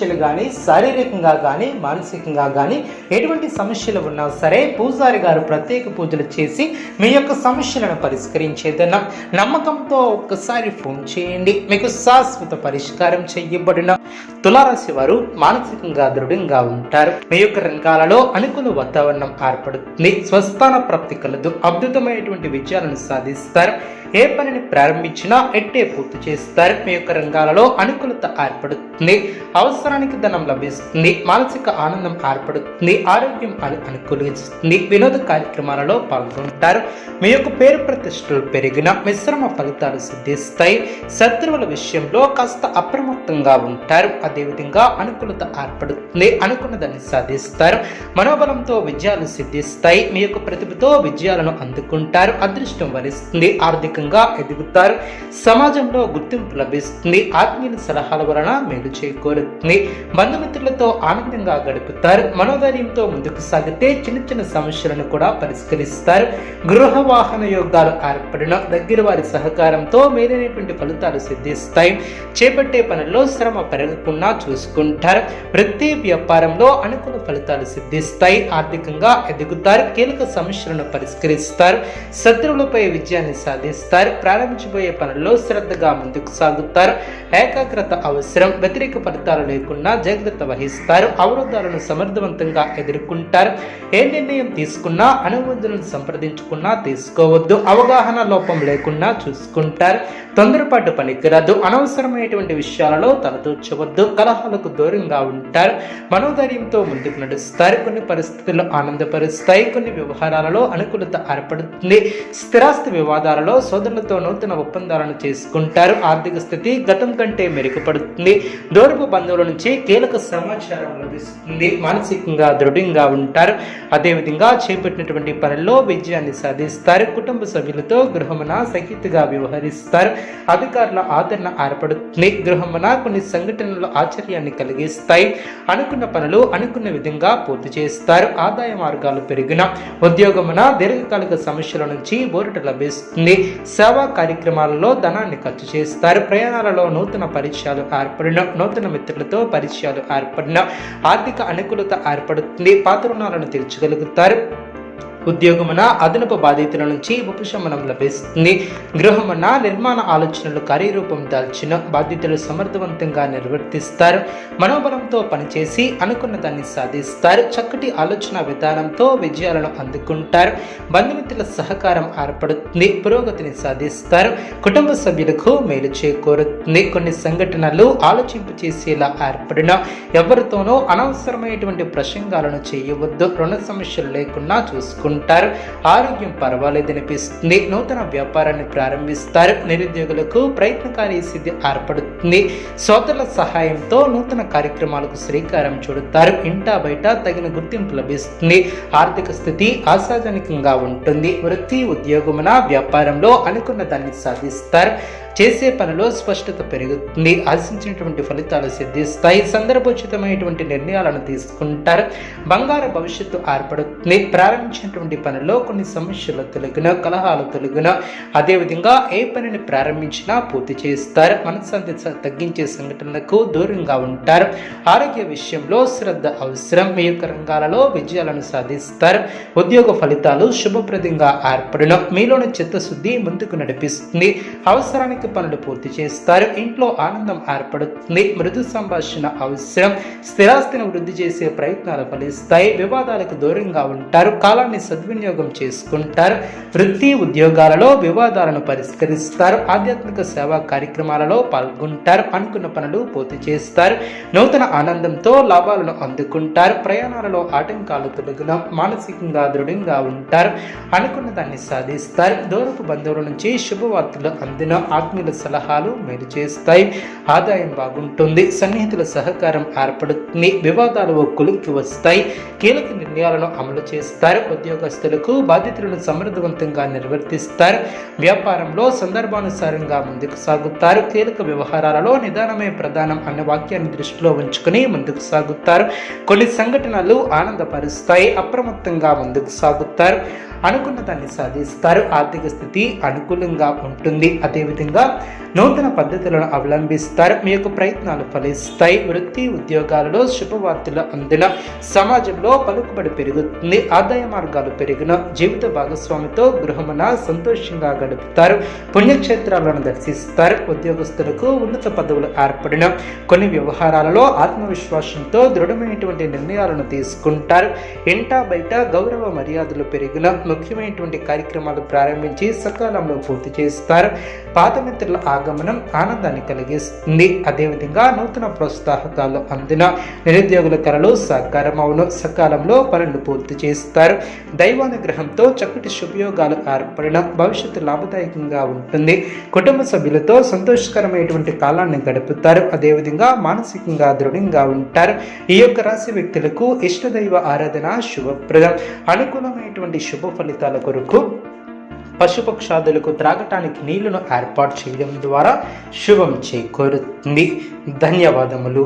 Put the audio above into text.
సమస్యలు కానీ శారీరకంగా కానీ మానసికంగా కానీ ఎటువంటి సమస్యలు ఉన్నా సరే పూజారి గారు ప్రత్యేక పూజలు చేసి మీ యొక్క సమస్యలను పరిష్కరించేదన్న నమ్మకంతో ఒక్కసారి ఫోన్ చేయండి. మీకు శాశ్వత పరిష్కారం చేయబడిన తులారాశి వారు మానసికంగా దృఢంగా ఉంటారు. మీ యొక్క రంగాలలో అనుకూల వాతావరణం ఏర్పడుతుంది. స్వస్థాన ప్రాప్తి కలదు. అద్భుతమైనటువంటి విజయాలను సాధిస్తారు. ఏ పనిని ప్రారంభించినా ఎట్టే పూర్తి చేస్తారు. మీ యొక్క రంగాలలో అనుకూలత ఏర్పడుతుంది. అవసరానికి ధనం లభిస్తుంది మానసిక ఆనందం ఏర్పడుతుంది ఆరోగ్యం అనుకూలిస్తుంది వినోద కార్యక్రమాలలో పాల్గొంటారు. మీ యొక్క పేరు ప్రతిష్టలు పెరిగిన మిశ్రమ ఫలితాలు సిద్ధిస్తాయి. శత్రువుల విషయంలో కాస్త అప్రమత్తంగా ఉంటారు. అదేవిధంగా అనుకూలత ఏర్పడుతుంది అనుకున్నదాన్ని సాధిస్తారు. మనోబలంతో విజయాలు సిద్ధిస్తాయి. మీ యొక్క ప్రతిభతో విజయాలను అందుకుంటారు. అదృష్టం వరిస్తుంది ఆర్థికంగా ఎదుగుతారు. సమాజంలో గుర్తింపు లభిస్తుంది. ఆత్మీయుల సలహాల వలన మేలు చేకూరుతుంది. బంధుమిత్రులతో ఆనందంగా గడుపుతారు. మనోధైర్యంతో ముందుకు సాగితే చిన్న చిన్న సమస్యలను కూడా పరిష్కరిస్తారు. గృహ వాహన యోగాలు ఏర్పడిన దగ్గర వారి సహకారంతో మేలైనటువంటి ఫలితాలు సిద్ధిస్తాయి. చేపట్టే పనుల్లో శ్రమ పెరగకుండా చూసుకుంటారు. వృత్తి వ్యాపారంలో అనుకూల ఫలితాలు సిద్ధిస్తాయి. ఆర్థికంగా ఎదుగుతారు. కీలక సమస్యలను పరిష్కరిస్తారు. శత్రువులపై విజయాన్ని సాధిస్తారు. ప్రారంభించబోయే పనుల్లో శ్రద్ధగా ముందుకు సాగుతారు. ఏకాగ్రత అవసరం. వ్యతిరేక ఫలితాలు లేకుండా జాగ్రత్త వహిస్తారు. అవరోధాలను సమర్థవంతంగా ఎదుర్కొంటారు. ఏ నిర్ణయం తీసుకున్నా అనుబంధులను సంప్రదించుకున్నా తీసుకోవద్దు. అవగాహన లోపం లేకుండా చూసుకుంటారు. తొందరపాటు పనికిరాదు. అనవసరమైనటువంటి విషయాలలో తలదూర్చవద్దు. కలహాలకు దూరంగా ఉంటారు. మనోధైర్యంతో ముందుకు నడుస్తారు. కొన్ని పరిస్థితులు ఆనందపరుస్తాయి. కొన్ని వ్యవహారాలలో అనుకూలత ఏర్పడుతుంది. స్థిరాస్తి వివాదాలలో సోదరులతో నూతన ఒప్పందాలను చేసుకుంటారు. ఆర్థిక స్థితి గతం కంటే మెరుగుపడుతుంది. దూరపు బంధువుల నుంచి కీలక సమాచారం లభిస్తుంది. మానసికంగా దృఢంగా ఉంటారు. అదేవిధంగా చేపట్టినటువంటి పనుల్లో విజయాన్ని సాధిస్తారు. కుటుంబ సభ్యులతో గృహమున సహితగా వ్యవహరిస్తారు. అధికారుల ఆదరణ ఏర్పడుతుంది. గృహమున కొన్ని సంఘటనలు ఆశ్చర్యాన్ని కలిగిస్తాయి. అనుకున్న పనులు అనుకున్న విధంగా పూర్తి చేస్తారు. ఆదాయ మార్గాలు పెరిగిన ఉద్యోగమున దీర్ఘకాలిక సమస్యల నుంచి ఊరట లభిస్తుంది. సేవా కార్యక్రమాలలో ధనాన్ని ఖర్చు చేస్తారు. ప్రయాణాలలో నూతన పరిచయాలు ఏర్పడిన నూతన మిత్రులతో పరిచయాలు ఏర్పడిన ఆర్థిక అనుకూలత ఏర్పడుతుంది. పాత రుణాలను తీర్చగలుగుతారు. ఉద్యోగమున అదనపు బాధ్యతల నుంచి ఉపశమనం లభిస్తుంది. గృహమున నిర్మాణ ఆలోచనలు కార్యరూపం దాల్చిన బాధ్యతలు సమర్థవంతంగా నిర్వర్తిస్తారు. మనోబలంతో పనిచేసి అనుకున్న దాన్ని సాధిస్తారు. చక్కటి ఆలోచన విధానంతో విజయాలను అందుకుంటారు. బంధుమిత్రుల సహకారం ఏర్పడుతుంది. పురోగతిని సాధిస్తారు. కుటుంబ సభ్యులకు మేలు చేకూరుతుంది. కొన్ని సంఘటనలు ఆలోచింపు చేసేలా ఏర్పడిన ఎవరితోనో అనవసరమైనటువంటి ప్రసంగాలను చేయవద్దు. రుణ సమస్యలు లేకుండా చూసుకుంటారు. ఆరోగ్యం పర్వాలేదనిపిస్తుంది నూతన వ్యాపారాన్ని ప్రారంభిస్తారు. నిరుద్యోగులకు ప్రయత్నకారి సిద్ధి ఏర్పడుతుంది. సోదరుల సహాయంతో నూతన కార్యక్రమాలకు శ్రీకారం చుడతారు. ఇంటా బయట తగిన గుర్తింపు లభిస్తుంది. ఆర్థిక స్థితి ఆశాజనకంగా ఉంటుంది. వృత్తి ఉద్యోగమున వ్యాపారంలో అనుకున్న దాన్ని సాధిస్తారు. చేసే పనిలో స్పష్టత పెరుగుతుంది. ఆశించినటువంటి ఫలితాలు సిద్ధిస్తాయి. సందర్భోచితమైనటువంటి నిర్ణయాలను తీసుకుంటారు. బంగారు భవిష్యత్తు ఏర్పడుతుంది. ప్రారంభించినటువంటి పనిలో కొన్ని సమస్యలు తొలగిన కలహాలు తొలగిన అదేవిధంగా ఏ పనిని ప్రారంభించినా పూర్తి చేస్తారు. మనశ్శాంతి తగ్గించే సంఘటనలకు దూరంగా ఉంటారు. ఆరోగ్య విషయంలో శ్రద్ధ అవసరం. మీ యొక్క రంగాలలో విజయాలను సాధిస్తారు. ఉద్యోగ ఫలితాలు శుభప్రదంగా ఏర్పడిన. మీలోని చిత్తశుద్ధి ముందుకు నడిపిస్తుంది. అవసరానికి పనులు పూర్తి చేస్తారు. ఇంట్లో ఆనందం ఏర్పడుతుంది. మృదు సంభాషణ అవసరం. స్థిరాస్తిని వృద్ధి చేసే ప్రయత్నాలు ఫలిస్తాయి. వివాదాలకు దూరంగా ఉంటారు. కాలాన్ని సద్వినియోగం చేసుకుంటారు. వృత్తి ఉద్యోగాలలో వివాదాలను పరిష్కరిస్తారు. ఆధ్యాత్మిక సేవా కార్యక్రమాలలో పాల్గొంటారు. అనుకున్న పనులు పూర్తి చేస్తారు. నూతన ఆనందంతో లాభాలను అందుకుంటారు. ప్రయాణాలలో ఆటంకాలు తొలగిన మానసికంగా దృఢంగా ఉంటారు. అనుకున్న దాన్ని సాధిస్తారు. దూరపు బంధువుల నుంచి శుభవార్తలు అందిన ఆత్మ ఆత్మీయుల సలహాలు మేలు చేస్తాయి. ఆదాయం బాగుంటుంది సన్నిహితుల సహకారం ఏర్పడుతుంది వివాదాలు ఓ వస్తాయి. కీలక నిర్ణయాలను అమలు చేస్తారు. ఉద్యోగస్తులకు బాధ్యతలను సమర్థవంతంగా నిర్వర్తిస్తారు. వ్యాపారంలో సందర్భానుసారంగా ముందుకు సాగుతారు. కీలక వ్యవహారాలలో నిదానమే ప్రధానం అన్న వాక్యాన్ని దృష్టిలో ఉంచుకుని ముందుకు సాగుతారు. కొన్ని సంఘటనలు ఆనందపరుస్తాయి. అప్రమత్తంగా ముందుకు సాగుతారు. అనుకున్న దాన్ని సాధిస్తారు. ఆర్థిక స్థితి అనుకూలంగా ఉంటుంది. అదేవిధంగా నూతన పద్ధతులను అవలంబిస్తారు. మీ యొక్క ప్రయత్నాలు ఫలిస్తాయి. వృత్తి ఉద్యోగాలలో శుభవార్తలు అందిన సమాజంలో పలుకుబడి పెరుగుతుంది. ఆదాయ మార్గాలు పెరిగిన జీవిత భాగస్వామితో గృహమున సంతోషంగా గడుపుతారు. పుణ్యక్షేత్రాలను దర్శిస్తారు. ఉద్యోగస్తులకు ఉన్నత పదవులు ఏర్పడిన కొన్ని వ్యవహారాలలో ఆత్మవిశ్వాసంతో దృఢమైనటువంటి నిర్ణయాలను తీసుకుంటారు. ఇంటా బయట గౌరవ మర్యాదలు పెరిగిన ముఖ్యమైనటువంటి కార్యక్రమాలు ప్రారంభించి సకాలంలో పూర్తి చేస్తారు. పాత మిత్రుల ఆగమనం ఆనందాన్ని కలిగిస్తుంది. అదేవిధంగా నూతన ప్రోత్సాహకాలు అందిన నిరుద్యోగుల కళలు సాకారం అవును సకాలంలో పనులు పూర్తి చేస్తారు. దైవానుగ్రహంతో చక్కటి శుభయోగాలు ఏర్పడిన భవిష్యత్తు లాభదాయకంగా ఉంటుంది. కుటుంబ సభ్యులతో సంతోషకరమైనటువంటి కాలాన్ని గడుపుతారు. అదేవిధంగా మానసికంగా దృఢంగా ఉంటారు. ఈ యొక్క రాశి వ్యక్తులకు ఇష్టదైవ ఆరాధన శుభప్రదం. అనుకూలమైనటువంటి శుభ ఫలితాల కొరకు పశుపక్షాదులకు త్రాగటానికి నీళ్ళను ఏర్పాటు చేయడం ద్వారా శుభం చేకూరుతుంది. ధన్యవాదములు.